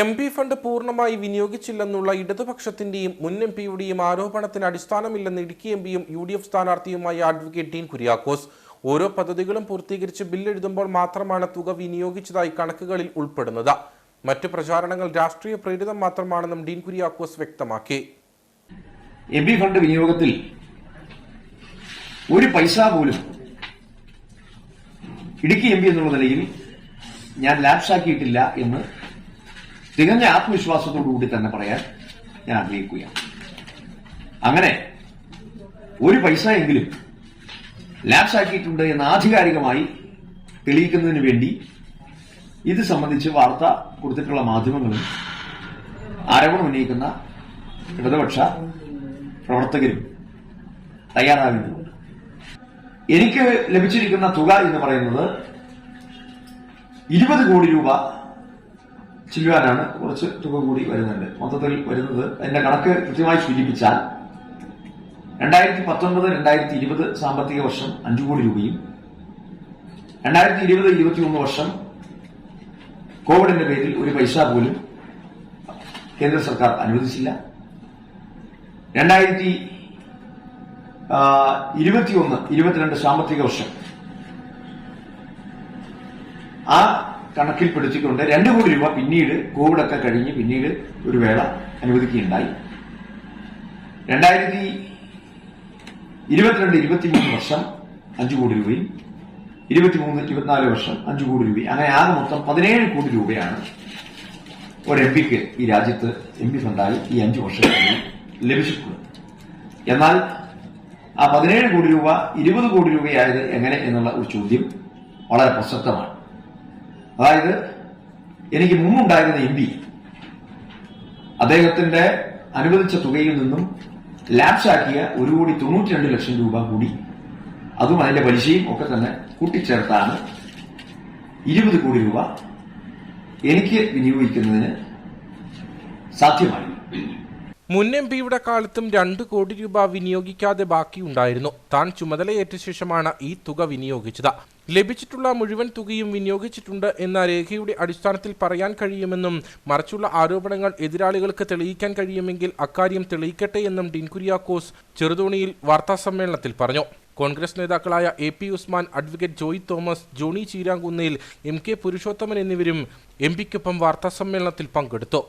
M P fund പൂർണമായി വിനിയോഗിച്ചില്ലെന്നുള്ള ഇടതുപക്ഷത്തിന്റെയും മുൻ M പിയുടെയും ആരോപണത്തിന് അടിസ്ഥാനമില്ലെന്ന് ഇടുക്കി എം പിയും യു ഡി എഫ് സ്ഥാനാർത്ഥിയുമായ അഡ്വക്കേറ്റ് ഡീൻ കുര്യാക്കോസ്. ഓരോ പദ്ധതികളും പൂർത്തീകരിച്ച് ബില്ലെഴുതുമ്പോൾ മാത്രമാണ് തുക വിനിയോഗിച്ചതായി കണക്കുകളിൽ ഉൾപ്പെടുന്നത്. മറ്റു പ്രചാരണങ്ങൾ രാഷ്ട്രീയ പ്രേരിതം മാത്രമാണെന്നും ഡീൻ കുര്യാക്കോസ് വ്യക്തമാക്കി. എം പി ഫണ്ട് വിനിയോഗത്തിൽ ഒരു പൈസ പോലും ഇടുക്കി എം പി എന്നുള്ള നിലയിൽ ഞാൻ ലാപ്സാക്കിയിട്ടില്ല എന്ന് തികഞ്ഞ ആത്മവിശ്വാസത്തോടുകൂടി തന്നെ പറയാൻ ഞാൻ ആഗ്രഹിക്കുകയാണ്. അങ്ങനെ ഒരു പൈസ എങ്കിലും ലാപ്സാക്കിയിട്ടുണ്ട് എന്ന് ആധികാരികമായി തെളിയിക്കുന്നതിന് വേണ്ടി ഇത് സംബന്ധിച്ച് വാർത്ത കൊടുത്തിട്ടുള്ള മാധ്യമങ്ങളും ആരോപണം ഉന്നയിക്കുന്ന ഇടതുപക്ഷ പ്രവർത്തകരും തയ്യാറാകുന്നുണ്ട്. എനിക്ക് ലഭിച്ചിരിക്കുന്ന തുക എന്ന് പറയുന്നത് ഇരുപത് കോടി രൂപ ചില്ലുവാനാണ് കുറച്ച് തുക കൂടി വരുന്നുണ്ട്. മൊത്തത്തിൽ വരുന്നത് എന്റെ കണക്ക് കൃത്യമായി സൂചിപ്പിച്ചാൽ രണ്ടായിരത്തി പത്തൊൻപത് രണ്ടായിരത്തി ഇരുപത് സാമ്പത്തിക വർഷം അഞ്ചു കോടി രൂപയും രണ്ടായിരത്തി ഇരുപത് ഇരുപത്തിയൊന്ന് വർഷം കോവിഡിന്റെ പേരിൽ ഒരു പൈസ പോലും കേന്ദ്ര സർക്കാർ അനുവദിച്ചില്ല. രണ്ടായിരത്തി ഇരുപത്തിയൊന്ന് ഇരുപത്തിരണ്ട് സാമ്പത്തിക വർഷം. ആ കണക്കിൽപ്പെടുത്തിക്കൊണ്ട് രണ്ട് കോടി രൂപ പിന്നീട് കോവിഡൊക്കെ കഴിഞ്ഞ് പിന്നീട് ഒരു വേള അനുവദിക്കുകയുണ്ടായി. രണ്ടായിരത്തി ഇരുപത്തിരണ്ട് ഇരുപത്തിമൂന്ന് വർഷം അഞ്ചു കോടി രൂപയും ഇരുപത്തിമൂന്ന് ഇരുപത്തിനാല് വർഷം അഞ്ചു കോടി രൂപയും. അങ്ങനെ ആകെ മൊത്തം പതിനേഴ് കോടി രൂപയാണ് ഒരു എം പിക്ക് ഈ രാജ്യത്ത് എം പി ഫണ്ടായി ഈ അഞ്ചു വർഷത്തിൽ ലഭിച്ചിട്ടുള്ളത്. എന്നാൽ ആ പതിനേഴ് കോടി രൂപ ഇരുപത് കോടി രൂപയായത് എങ്ങനെ എന്നുള്ള ഒരു ചോദ്യം വളരെ പ്രസക്തമാണ്. അതായത് എനിക്ക് മുമ്പുണ്ടായിരുന്ന എം പി അദ്ദേഹത്തിന്റെ അനുവദിച്ച തുകയിൽ നിന്നും ലാപ്സാക്കിയ ഒരു കോടി തൊണ്ണൂറ്റി രണ്ട് ലക്ഷം രൂപ കൂടി. അതും അതിന്റെ പലിശയും ഒക്കെ തന്നെ കൂട്ടിച്ചേർത്താണ് ഇരുപത് കോടി രൂപ എനിക്ക് വിനിയോഗിക്കുന്നതിന് സാധ്യമായി മുൻ എം പിയുടെ കാലത്തും രണ്ട് കോടി രൂപ വിനിയോഗിക്കാതെ ബാക്കിയുണ്ടായിരുന്നു. താൻ ചുമതലയേറ്റ ശേഷമാണ് ഈ തുക വിനിയോഗിച്ചത്. ലഭിച്ചിട്ടുള്ള മുഴുവൻ തുകയും വിനിയോഗിച്ചിട്ടുണ്ട് എന്ന രേഖയുടെ അടിസ്ഥാനത്തിൽ പറയാൻ കഴിയുമെന്നും മറിച്ചുള്ള ആരോപണങ്ങൾ എതിരാളികൾക്ക് തെളിയിക്കാൻ കഴിയുമെങ്കിൽ അക്കാര്യം തെളിയിക്കട്ടെ എന്നും ഡീൻ കുര്യാക്കോസ് ചെറുതോണിയിൽ വാർത്താസമ്മേളനത്തിൽ പറഞ്ഞു. കോൺഗ്രസ് നേതാക്കളായ A P Usman advocate Joy Thomas Johny Cheerankunnel M K Purushothaman എന്നിവരും എം പിക്കൊപ്പം വാർത്താസമ്മേളനത്തിൽ പങ്കെടുത്തു.